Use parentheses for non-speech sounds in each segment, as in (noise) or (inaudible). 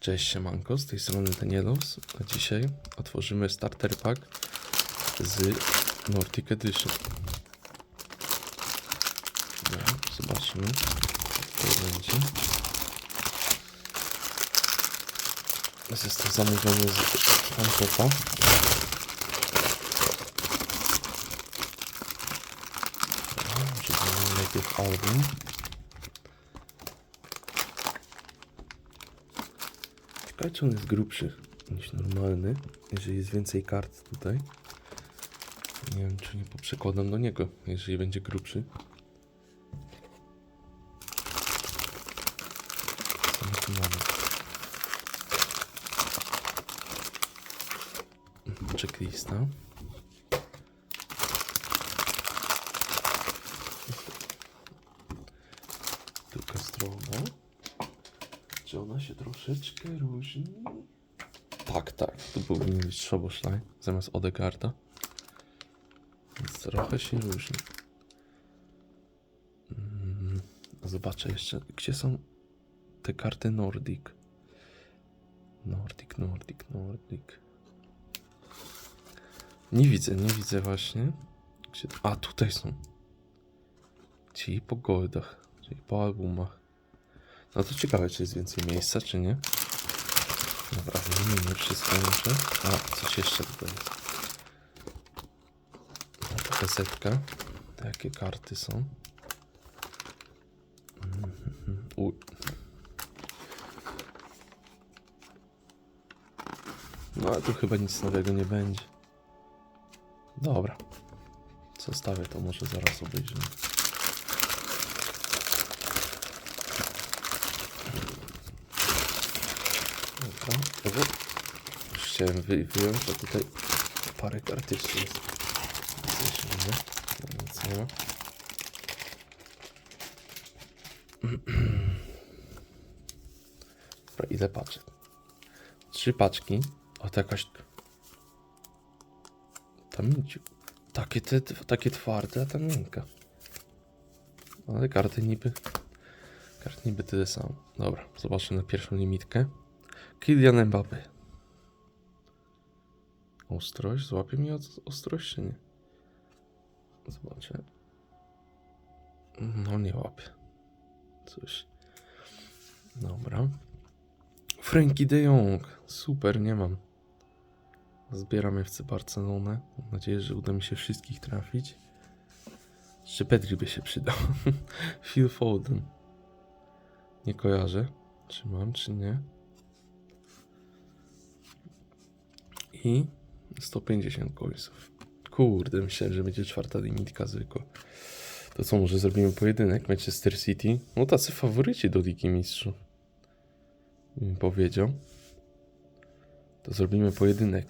Cześć siemanko, z tej strony Danielos, a dzisiaj otworzymy starter pack z Nordic Edition. No, zobaczymy, co będzie. Jest to zamówiony z Fantopa. Przeczytamy najpierw album. Ciekawe, czy on jest grubszy niż normalny, jeżeli jest więcej kart tutaj. Nie wiem, czy nie poprzekładam do niego, jeżeli będzie grubszy. Co my tu mamy? Checklista. Tylko strona. Czy ona się troszeczkę różni? Tak, tak. Tu powinien być Szoboszlaj zamiast Odegarda. Więc trochę się różni. Mm, Zobaczę jeszcze, gdzie są te karty Nordic. Nordic, Nordic, Nordic. Nie widzę, nie widzę właśnie. A, tutaj są. Czyli po goldach, czyli po albumach. No to ciekawe, czy jest więcej miejsca, czy nie. Dobra, wymienimy wszystko muszę. A, coś jeszcze tutaj jest. Taka Gazetka. Jakie karty są? Uj. No ale tu chyba nic nowego nie będzie. Dobra. Zostawię to, może zaraz obejrzymy. Dobra. Już chciałem wy wyjąć, a tutaj parę kart jeszcze jest. Nie, nic nie ma. (clears throat) Dobra, ile paczek? Trzy paczki. O, to jakaś... Ta mięciu. Takie, te, takie twarde, a ta miękka. Ale karty niby... Kart niby tyle samo. Dobra, zobaczmy na pierwszą limitkę. Kylian Mbappé. Ostrość? Złapie od- ostrość czy nie? Zobaczę. No nie łapie. Coś. Dobra. Frankie de Jong. Super, nie mam. Zbieram FC Barcelonę. Mam nadzieję, że uda mi się wszystkich trafić. Jeszcze Pedri by się przydał. (laughs) Phil Foden. Nie kojarzę. Czy mam, czy nie. I 150 końców. Kurde, myślałem, że będzie czwarta limitka zwykła. To co, może zrobimy pojedynek Manchester City? No tacy faworyci do Ligi Mistrzów. Powiedział. To zrobimy pojedynek.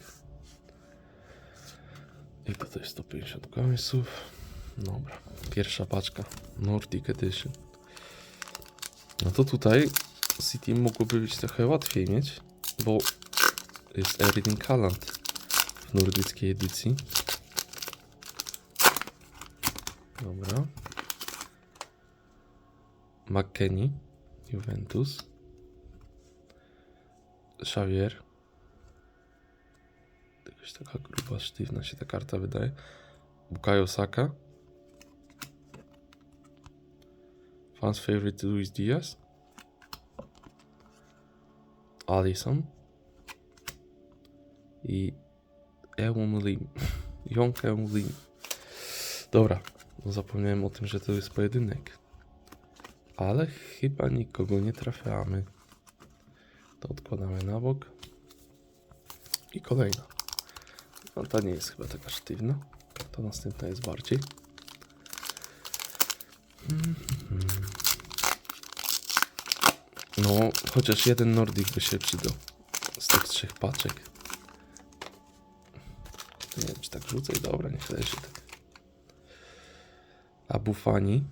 I to też 150 końców. Dobra, pierwsza paczka. Nordic Edition. No to tutaj City mogłoby być trochę łatwiej mieć, bo jest Erling Haaland w nordyckiej edycji. Dobra. McKennie, Juventus. Xavier. Jakaś taka gruba, sztywna się ta karta wydaje. Bukayo Saka. Fans favorite Luis Diaz. Alisson i Lim. Jąk Eun Lim. Dobra, no zapomniałem o tym, że to jest pojedynek. Ale chyba nikogo nie trafiamy. To odkładamy na bok. I kolejna. No ta nie jest chyba taka sztywna. To następna jest bardziej. No, chociaż jeden Nordic by się przydał. Z tych trzech paczek. Nie wiem, czy tak rzucę i dobra, niech leży tak. Abu Fani.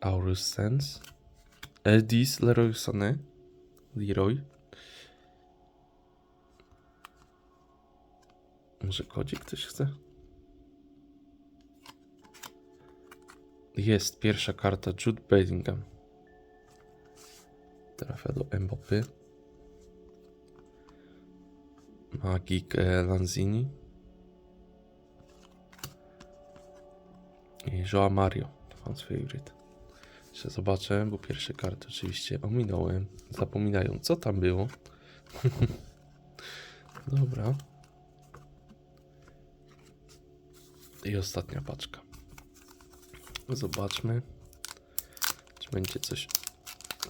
Aurus Sense. Eldis Leroy Sané. Leroy. Może kodzik ktoś chce? Jest pierwsza karta Jude Bellingham. Trafia do Mbopy. Magik e, Lanzini. I Joa Mario. Fans favorite. Jeszcze zobaczę, bo pierwsze karty oczywiście ominąłem. Zapominają, co tam było. (laughs) Dobra. I ostatnia paczka. Zobaczmy, czy będzie coś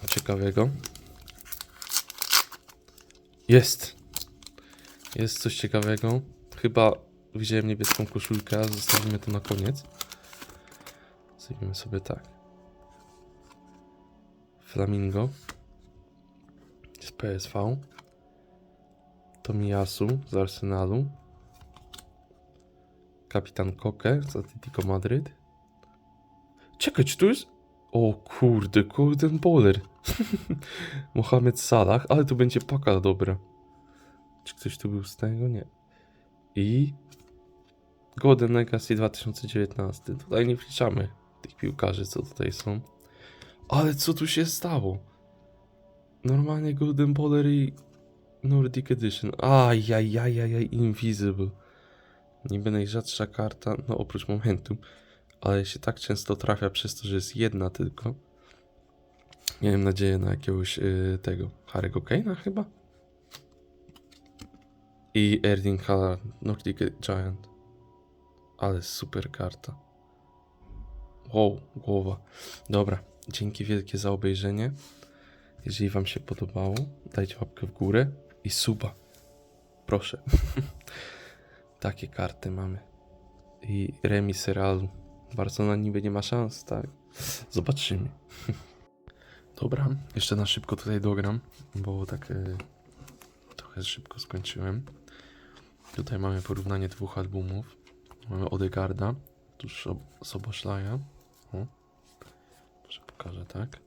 ciekawego. Jest! Jest coś ciekawego. Chyba widziałem niebieską koszulkę, zostawimy to na koniec. Zrobimy sobie tak. Flamingo z PSV. Tomiyasu z Arsenalu. Kapitan Koke z Atletico Madryt. Czekaj, czy tu jest... O kurde, Golden Bowler. (laughs) Mohamed Salah, ale tu będzie paka dobra. Czy ktoś tu był z tego? Nie. I... Golden Legacy 2019. Tutaj nie wliczamy tych piłkarzy, co tutaj są. Ale co tu się stało? Normalnie Golden Bowler i Nordic Edition. Ajajajajaj, Invisible. Niby najrzadsza karta, no oprócz momentu, ale się tak często trafia przez to, że jest jedna tylko. Miałem nadzieję na jakiegoś y, tego, Harry'ego Kane'a chyba? I Erling Haaland, Nordic Giant. Ale super karta. Wow, głowa. Dobra, dzięki wielkie za obejrzenie. Jeżeli wam się podobało, dajcie łapkę w górę i suba. Proszę. (laughs) Takie karty mamy. I remis Realu. Barcelona niby nie ma szans, tak? Zobaczymy. (laughs) Dobra, jeszcze na szybko tutaj dogram, bo tak e, trochę szybko skończyłem. Tutaj mamy porównanie dwóch albumów. Mamy Odegarda, tuż Soboszlaja. O, może pokażę tak.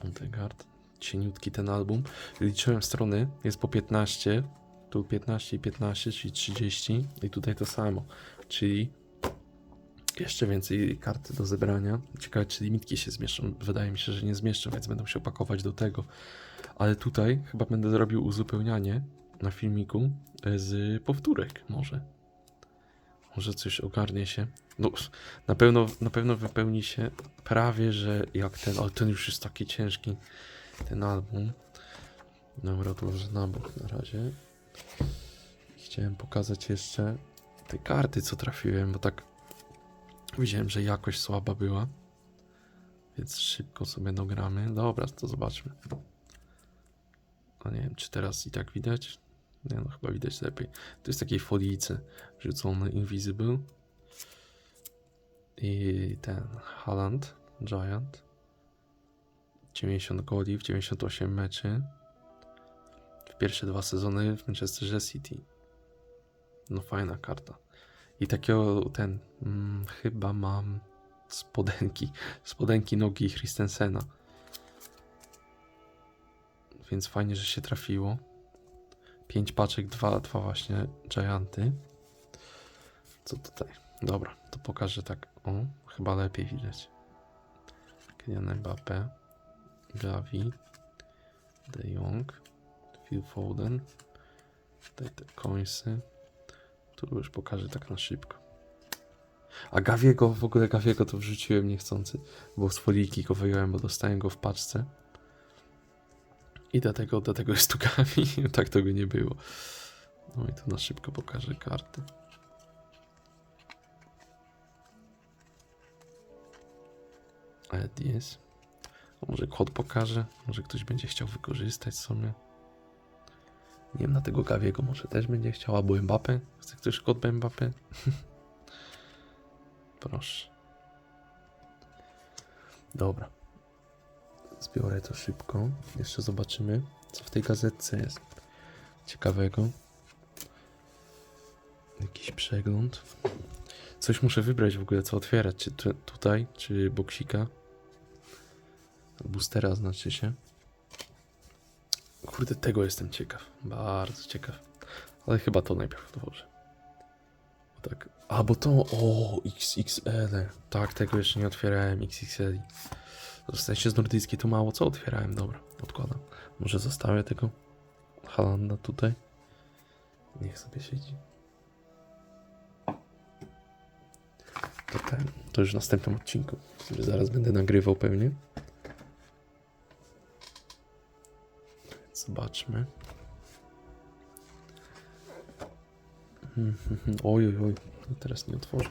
Odegard. Cieniutki ten album. Liczyłem strony, jest po 15. Tu 15 i 15, czyli 30. I tutaj to samo. Czyli jeszcze więcej karty do zebrania. Ciekawe, czy limitki się zmieszczą. Wydaje mi się, że nie zmieszczą, więc będą się opakować do tego. Ale tutaj chyba będę zrobił uzupełnianie na filmiku e, z powtórek może. Może coś ogarnie się. No, na pewno, na pewno wypełni się prawie, że jak ten, ale ten już jest taki ciężki, ten album. Dobra, może na bok na razie. Chciałem pokazać jeszcze te karty, co trafiłem, bo tak widziałem, że jakość słaba była. Więc szybko sobie dogramy. Dobra, to zobaczmy. A nie wiem, czy teraz i tak widać? Nie no, chyba widać lepiej. To jest takiej folice rzucony Invisible. I ten Haaland, Giant. 90 goli w 98 meczy. W pierwsze dwa sezony w Manchesterze City. No fajna karta. I takiego ten, mm, chyba mam spodenki, spodenki nogi Christensena. Więc fajnie, że się trafiło. 5 paczek, dwa, dwa właśnie Gianty. Co tutaj? Dobra, to pokażę tak. O, chyba lepiej widać. Kylian Mbappé, Gavi, De Jong, Phil Foden. Tutaj te końsy. Tu już pokażę tak na szybko. A Gawiego, w ogóle Gawiego to wrzuciłem niechcący, bo z foliki go wyjąłem, bo dostałem go w paczce. I dlatego, dlatego jest tu Gavi, (laughs) tak tego nie było. No i tu na szybko pokażę karty. Ed jest. A może kod pokażę? Może ktoś będzie chciał wykorzystać sobie. Nie wiem, na tego Gawiego może też będzie chciał, albo Mbappé. Chce ktoś kod Mbappé? (laughs) Proszę. Dobra. Zbiorę to szybko. Jeszcze zobaczymy, co w tej gazetce jest ciekawego. Jakiś przegląd. Coś muszę wybrać w ogóle, co otwierać. Czy tu, tutaj, czy boksika. Boostera znaczy się. Kurde, tego jestem ciekaw. Bardzo ciekaw. Ale chyba to najpierw otworzę. Tak. A, bo to. O, XXL. Tak, tego jeszcze nie otwierałem. XXL. W sensie z nordyckiej to mało co otwierałem, dobra, odkładam. Może zostawię tego Halanda tutaj. Niech sobie siedzi. To ten, to już w następnym odcinku, który zaraz będę nagrywał pewnie. Zobaczmy. Mhm, Oj, oj, oj, to teraz nie otworzę.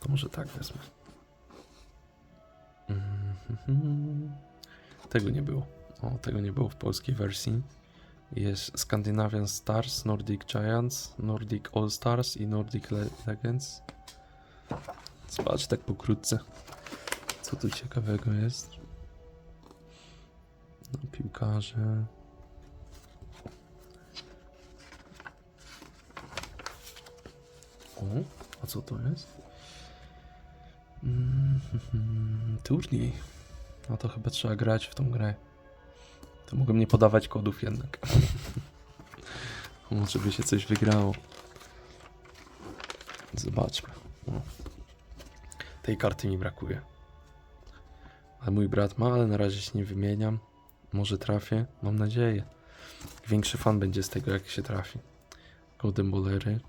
To może tak wezmę. Mhm. Tego nie było. O, tego nie było w polskiej wersji. Jest Scandinavian Stars, Nordic Giants, Nordic All Stars i Nordic Le Legends. Zobacz tak pokrótce, co tu ciekawego jest. No, piłkarze. O, a co to jest? Mm, (laughs) turniej. No to chyba trzeba grać w tą grę. To mogą nie podawać kodów jednak. Może by się coś wygrało. Zobaczmy. O. Tej karty mi brakuje. Ale mój brat ma, ale na razie się nie wymieniam. Może trafię, mam nadzieję. Większy fan będzie z tego, jak się trafi. Golden Bolery.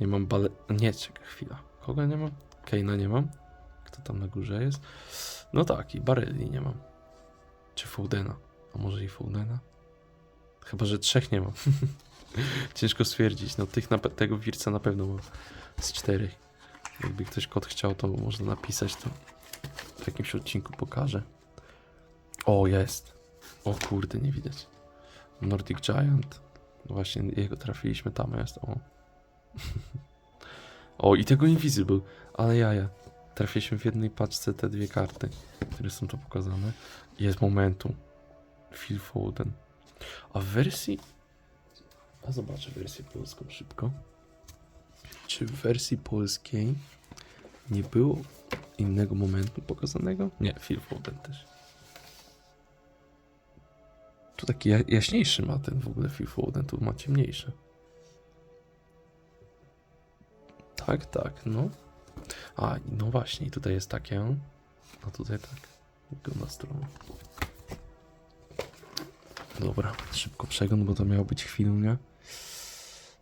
Nie mam bale... Nie, czekaj chwila. Kogo nie mam? Keina nie mam. Kto tam na górze jest? No tak, i Barelli nie mam. Czy Foudena? A może i Foudena? Chyba, że trzech nie mam. (laughs) Ciężko stwierdzić. No tych tego Wirca na pewno mam z czterech. Jakby ktoś kod chciał, to można napisać, to w jakimś odcinku pokażę. O, jest. O kurde, nie widać. Nordic Giant. No Właśnie jego trafiliśmy, tam jest. O. (laughs) o, i tego Invisible. Ale jaja. Trafiliśmy w jednej paczce te dwie karty, które są tu pokazane. Jest momentum. Phil Foden. A w wersji... A zobaczę wersję polską szybko. Czy w wersji polskiej nie było innego momentu pokazanego? Nie, Phil Foden też. Tu taki ja- jaśniejszy ma ten w ogóle Phil Foden, tu ma ciemniejszy. Tak, tak, no. A, no właśnie, tutaj jest takie, o. a tutaj tak. Wygląda strona. Dobra, szybko przegląd, bo to miał być chwilnia.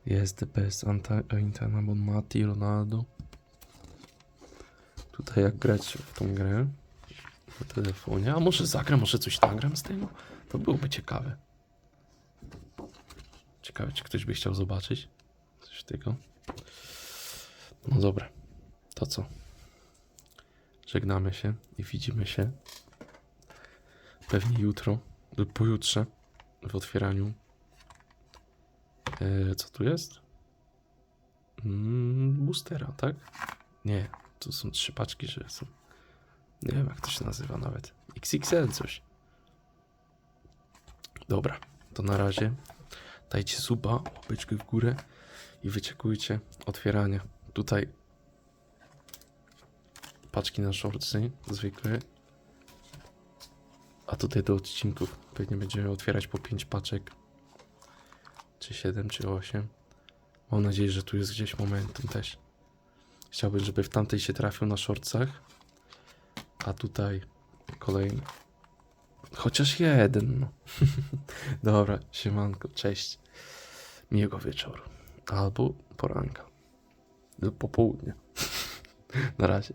Jest the best Anta- Antana Bonmati, Ronaldo. Tutaj jak grać w tą grę na telefonie. A może zagram, może coś nagram z tego? To byłoby ciekawe. Ciekawe, czy ktoś by chciał zobaczyć coś tego. No dobra, to co? Żegnamy się i widzimy się pewnie jutro lub pojutrze w otwieraniu. E, co tu jest? Mm, boostera, tak? Nie, to są trzy paczki, że są. Nie wiem, jak to się nazywa nawet. XXL coś. Dobra, to na razie. Dajcie suba, łapeczkę w górę i wyczekujcie otwierania. Tutaj paczki na shortsy zwykłe. A tutaj do odcinków pewnie będziemy otwierać po 5 paczek. Czy 7, czy 8. Mam nadzieję, że tu jest gdzieś momentum też. Chciałbym, żeby w tamtej się trafił na shortsach. A tutaj kolejny. Chociaż jeden, no. (laughs) Dobra, siemanko, cześć. Miłego wieczoru. Albo poranka. Lub popołudnia. (laughs) Na razie.